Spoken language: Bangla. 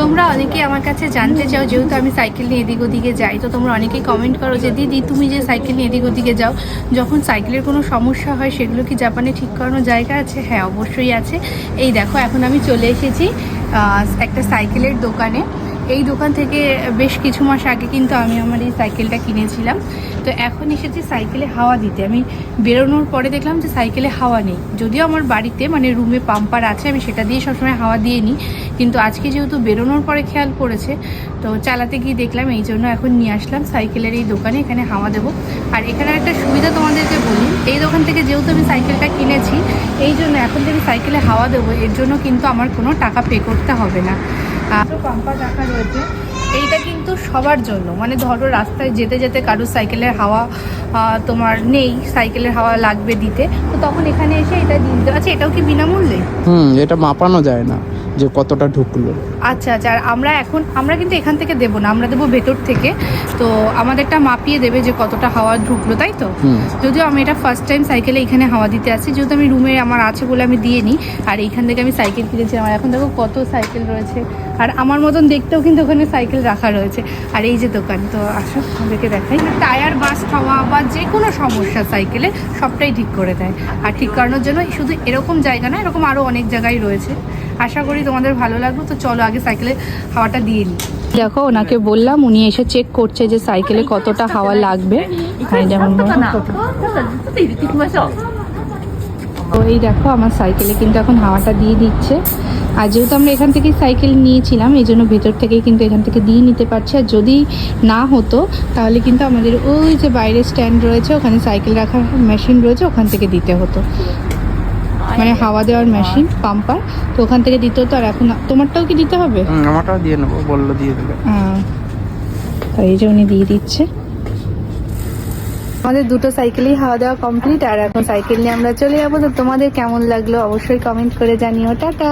তোমরা অনেকেই আমার কাছে জানতে চাও, যেহেতু আমি সাইকেল নিয়ে এদিক ওদিকে যাই, তো তোমরা অনেকেই কমেন্ট করো যে, দিদি, তুমি যে সাইকেল নিয়ে এদিক ওদিকে যাও, যখন সাইকেলের কোনো সমস্যা হয়, সেগুলো কি জাপানে ঠিক করানোর জায়গা আছে? হ্যাঁ অবশ্যই আছে। এই দেখো, এখন আমি চলে এসেছি একটা সাইকেলের দোকানে। এই দোকান থেকে বেশ কিছু মাস আগে কিন্তু আমি আমার এই সাইকেলটা কিনেছিলাম। তো এখন এসেছি সাইকেলে হাওয়া দিতে। আমি বেরোনোর পরে দেখলাম যে সাইকেলে হাওয়া নেই। যদিও আমার বাড়িতে মানে রুমে পাম্পার আছে, আমি সেটা দিয়ে সবসময় হাওয়া দিয়ে নিই। কিন্তু আজকে যেহেতু বেরোনোর পরে খেয়াল পড়েছে, তো চালাতে গিয়ে দেখলাম এই জন্য এখন নিয়ে আসলাম সাইকেলের এই দোকানে, এখানে হাওয়া দেবো। আর এখানে একটা সুবিধা তোমাদেরকে বলি এই দোকান থেকে যেহেতু আমি সাইকেলটা কিনেছি, এই জন্য এখন যে আমি সাইকেলে হাওয়া দেবো, এর জন্য কিন্তু আমার কোনো টাকা পে করতে হবে না। পাম্পার রাখা রয়েছে। এইটা কিন্তু সবার জন্য। মানে ধরো রাস্তায় যেতে যেতে কারোর সাইকেলের হাওয়া তোমার নেই, সাইকেলের হাওয়া লাগবে দিতে। তো তখন এখানে এসে এটা দিতে আচ্ছা এটাও কি বিনামূল্যে? হুম, এটা মাপানো যায় না। যে কতটা ঢুকলো। আচ্ছা আচ্ছা আর আমরা এখন আমরা কিন্তু এখান থেকে দেবো না আমরা দেবো ভেতর থেকে। তো আমাদেরটা মাপিয়ে দেবে যে কতটা হাওয়া ঢুকলো তাই তো? যদিও আমি এটা ফার্স্ট টাইম সাইকেলে এখানে হাওয়া দিতে আসি যেহেতু আমি রুমে আমার আছে বলে আমি দিয়ে নিই আর এইখান থেকে আমি সাইকেল কিনেছি আমার এখন দেখো কত সাইকেল রয়েছে আর আমার মতন দেখতেও কিন্তু ওখানে সাইকেল রাখা রয়েছে। আর এই যে দোকান তো আসো আমাদেরকে দেখাই। টায়ার বাস্ট হওয়া বা যে কোনো সমস্যা সাইকেলে সবটাই ঠিক করে দেয়। আর ঠিক করানোর জন্য শুধু এরকম জায়গা না এরকম আরও অনেক জায়গায় রয়েছে। আশা করি তোমাদের ভালো লাগবে তো চলো আগে সাইকেলে হাওয়াটা দিয়ে নিই দেখো ওনাকে বললাম উনি এসে চেক করছে যে সাইকেলে কতটা হাওয়া লাগবে। হ্যাঁ যেমন তো এই দেখো আমার সাইকেলে কিন্তু এখন হাওয়াটা দিয়ে দিচ্ছে। আর যেহেতু আমরা এখান থেকেই সাইকেল নিয়েছিলাম এই জন্য ভেতর থেকেই কিন্তু এখান থেকে দিয়ে নিতে পারছি। আর যদি না হতো তাহলে কিন্তু আমাদের ওই যে বাইরে স্ট্যান্ড রয়েছে ওখানে সাইকেল রাখার মেশিন রয়েছে ওখান থেকে দিতে হতো। মানে হাওয়া দেওয়ার মেশিন পাম্পার তো ওখান থেকে দিতে হতো আর এখন তোমারটাও কি দিতে হবে? আমারটাও দিয়ে নেব বলল দিয়ে দেবে। তাই এই যে উনি দিয়ে দিচ্ছে। আমাদের দুটো সাইকেলই হাওয়া দেওয়া কমপ্লিট আর এখন সাইকেল নিয়ে আমরা চলে যাব তো তোমাদের কেমন লাগল অবশ্যই কমেন্ট করে জানিও টাটা।